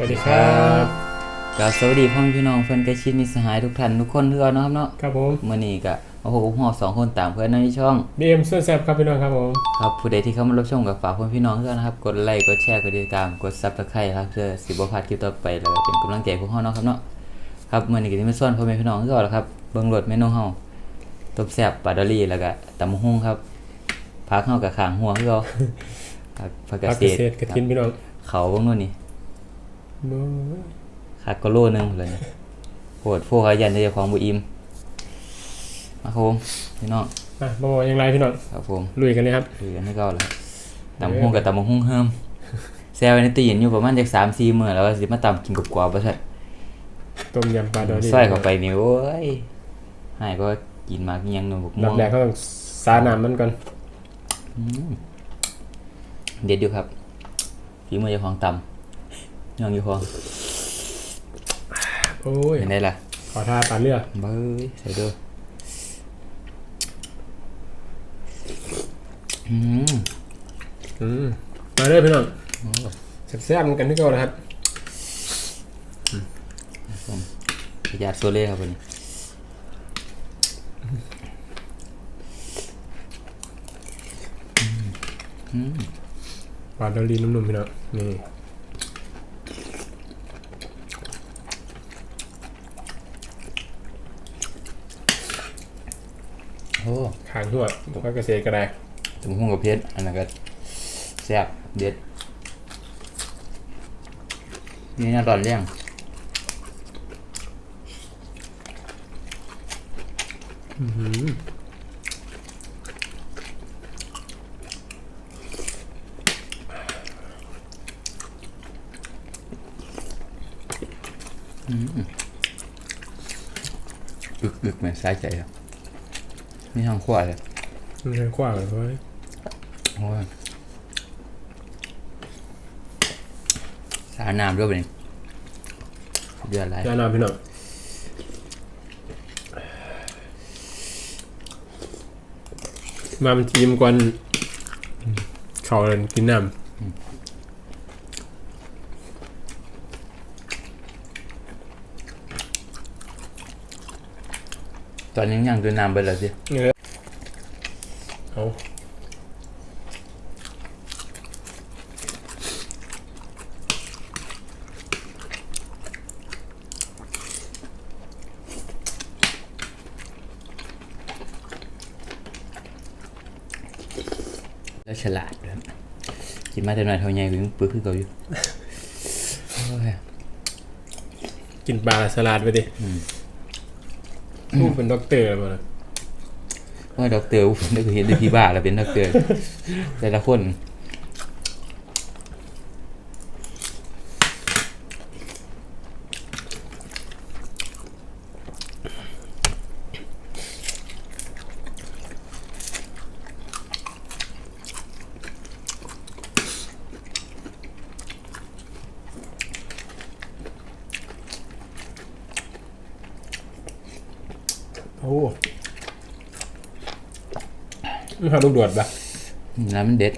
สวัสดีครับกับสวัสดีพ่อแม่พี่น้องเพื่อนใกล้ชิดมิตรสหายทุกท่านทุกคนทุกคนนาะครับเนาะครับผมมื่อนี้ก็มาพบกับพวกเราสองคนตามเพื่อนในช่องบีเอ็มเสื้อแซบครับพี่น้องครับผมครับผู้ใดที่เข้ามารับชมกับฝากเพื่อนพี่น้องทุกท่านนะครับกดไลค์กดแชร์กดติดตามกดซับสไครต์ครับเพื่อสิบพลาดคลิปต่อไปแล้วก็เป็นกำลังใจให้พวกเราเนาะครับเนาะครับมื่อนี้ก็ที่มาส่วนพ่อแม่พี่น้องคือเก่าแล้วครับเบิ่งรถเมนูเฮาต้มแซ่บปลาดอรี่แล้วก็ตำบักหุ่งครับพักเฮากับขางหัวคือเก่าครับผักกพักเกเกษษตตรรกระทินพี่น้องเขาเบิ่งนู่นนี่ โน้ยคักก็โลนึงเลยเนี่ยโหดพวกเขายันจะของบุอิมมาครับผมพี่น้องอะบอกว่าอย่างไรพี่น้องครับผมลุยกันเลยครับคุยกันให้เก่าแล้วครับตำหุ้งกับตำหุ้งเฮิมแซวในตีนอยู่ประมาณจากสามสี่มื้อแล้วว่าสิมาตำกินกับกวาบๆบ่ใช่ต้มยำปลาดอรี่ใส่เข้าไปนี่โอ้ยให้ก็กินมากอิหยังหนูบกดัม่วบงแรกเขาต้องซาน้ำมันก่อนอืมเด็ดอยู่ครับฝีมือเจ้าของตำ ย่องอยู่ของโอ้ยเห็นได้ล่ะ ขอท่าปลาเลือดเบ้ยใส่เด้ออืมอืมมาเรื่อยพี่น้องโอ้แซ่บๆกันที่เก่านะครับประหยัดโซเล่ครับวันนี้อืมปลาดอรี่นุ่มๆพี่น้องนี่ อ้ขางหัวพักเกษตรก็ได้ถึงหุ้งกับเพชรอันนั้นก็แซ่บเด็ด นี่น่าตอนเลี้ยงอื้อหืออึกอึกเหมือนสายใจครับ นี่ทางขวาเลยมันใช้กว้างเลยเว้ยโอ้ยสาน้ำด้วยไปนี่เดือดอะไรยาน้ำพี่น้องมามันทีมกวนเขาเลยกินน้ ตอนนี้ยังด้วยน้ำไปแล้วสิำนี่เลยเอาแล้วฉลาดด้วยกินมาแต่หน่อยเท่าใหญ่ถึงปื้อคือเก่าอยู่ โอ้ยกินปลาสลัดไปดิ ลูกเป็นด็อกเตอร์มาว่าด็อกเตอร์อุ๊ยได้เคยเห็นได้พี่บ้าแล้วเป็นด็อกเตอร์แต่ละคน หาลูกดวดปะน้ำมันเด็ด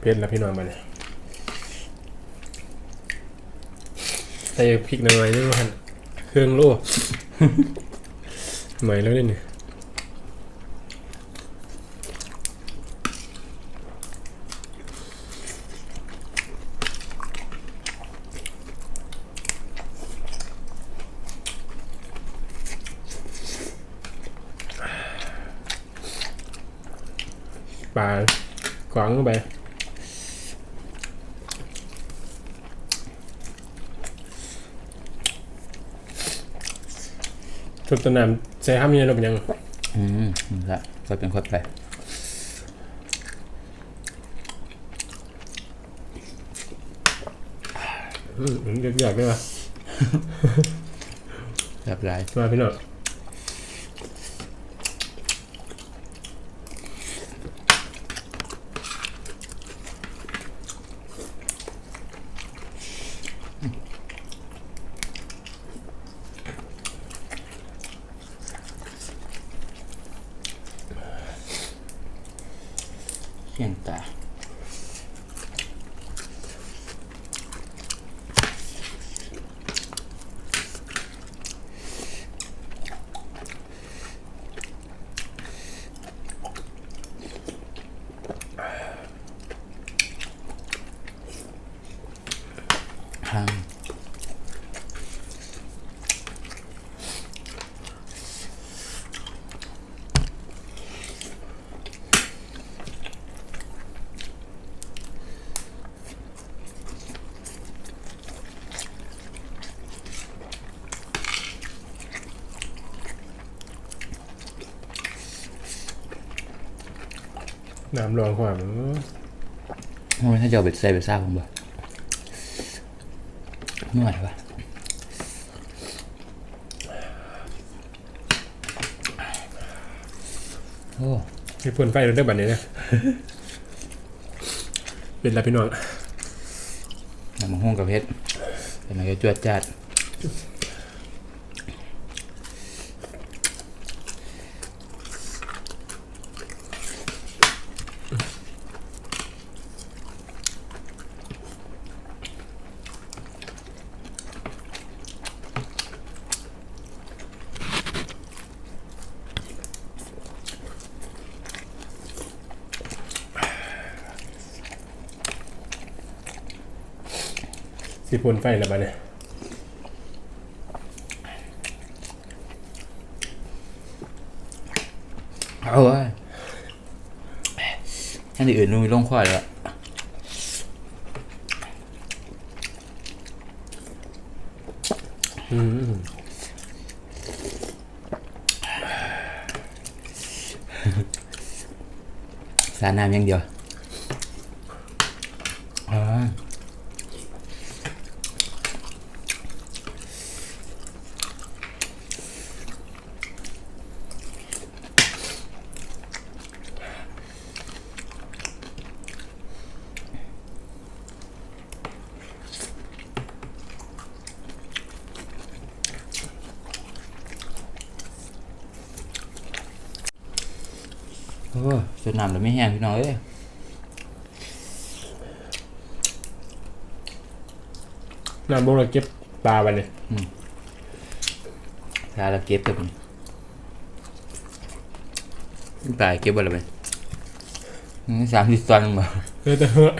เพชรแล้วพี่น้องมาเนี่ยใส่พริกหน่อยนึงมันเครื่องโล่ใหม่แล้วเนี่ย ปลากวางเข้าไปชุดต้นน้ำใช้ห้ามเย็นเราเป็นยังอืมนี่ละก็เป็นคนไปอืมเรียกๆได้ปะแบบไรมาพี่น้อง น้ำร้อนกว่ามันมันถ้าจะเอาไปใส่ไปซ่าผมบ่นวดปะโอ้มีพ่นไฟเราได้บัดนี้นะเป็นไรพี่น้องน้ำมันห้องกับเพชรเป็นอะไรจวดจัด สิพ่นไฟแล้วบัดนี้เอาไว้ท่านอื่นนู่นมีลงควายแล้วอืมสาน้ำอย่างเดียวอ่า โอ้จนน้ำเราไม่แห้งพี่น้องเอ้ยน้ำบงเราเก็บปลาบัดนี้ถ้าเราเก็บกับมันปลายเก็บไว้แล้วไหมนี่สามสิบตันมาเออแต่เฮ้อ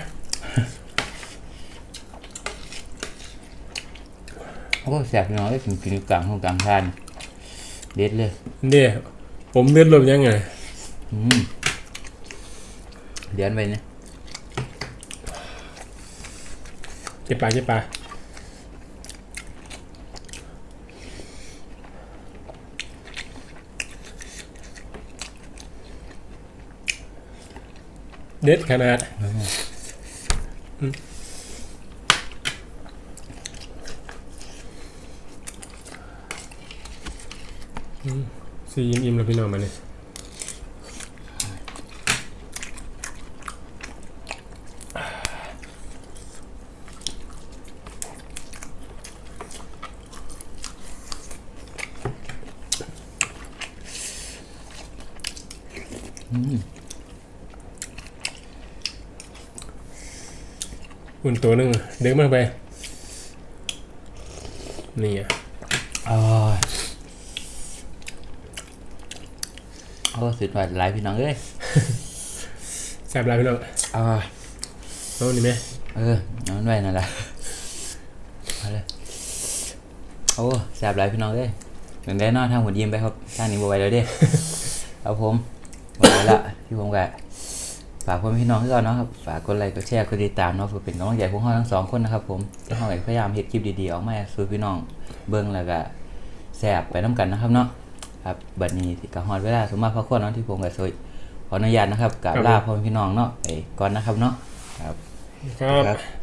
โอ้แสบพี่น้องเอ้ยกินกินกลางห้องกลางทาน เด็ดเลย เดี๋ยวผมเลือดลมยังไง อืม เดี๋ยวอันไปเนี่ยเก็บปลาเก็บปลาเด็ดขนาดอืมอืมสียิ้มอิ่มๆแล้วพี่น้องมาเนี่ย อุ่นตัวหนึงเด็กมากไป นี่อะอ๋อโอ้สุดยอดหลายพี่น้องเอ้ยแซ่บไรพี่น้องอ๋อเอานี่ไหมเออเอามันไว้นั่นแหละเอาเลยโอ้แสบหลายพี่น้องเอ้ยเหมือนได้นอนทางหัวยิ้มไปครับทางนี้บ่ไหวแล้วเด้เอาผม หมดแล้วละที่ผมกะฝากพ่อแม่พี่น้องทุกคนเนาะครับฝากกดไลค์กดแชร์กดติดตามเนาะเพื่อเป็นกำลังใจพวกเราทั้งสองคนนะครับผมที่เราพยายามเฮ็ดคลิปดีๆออกมาให้สู่พี่น้องเบิ่งแล้วก็แซ่บไปน้ำกันนะครับเนาะครับบัดนี้ที่กะฮอดเวลาสมมาพระควรเนาะที่ผมกับซอยขออนุญาตนะครับกราบลาพ่อแม่พี่น้องเนาะไปก่อนนะครับเนาะครับครับครับ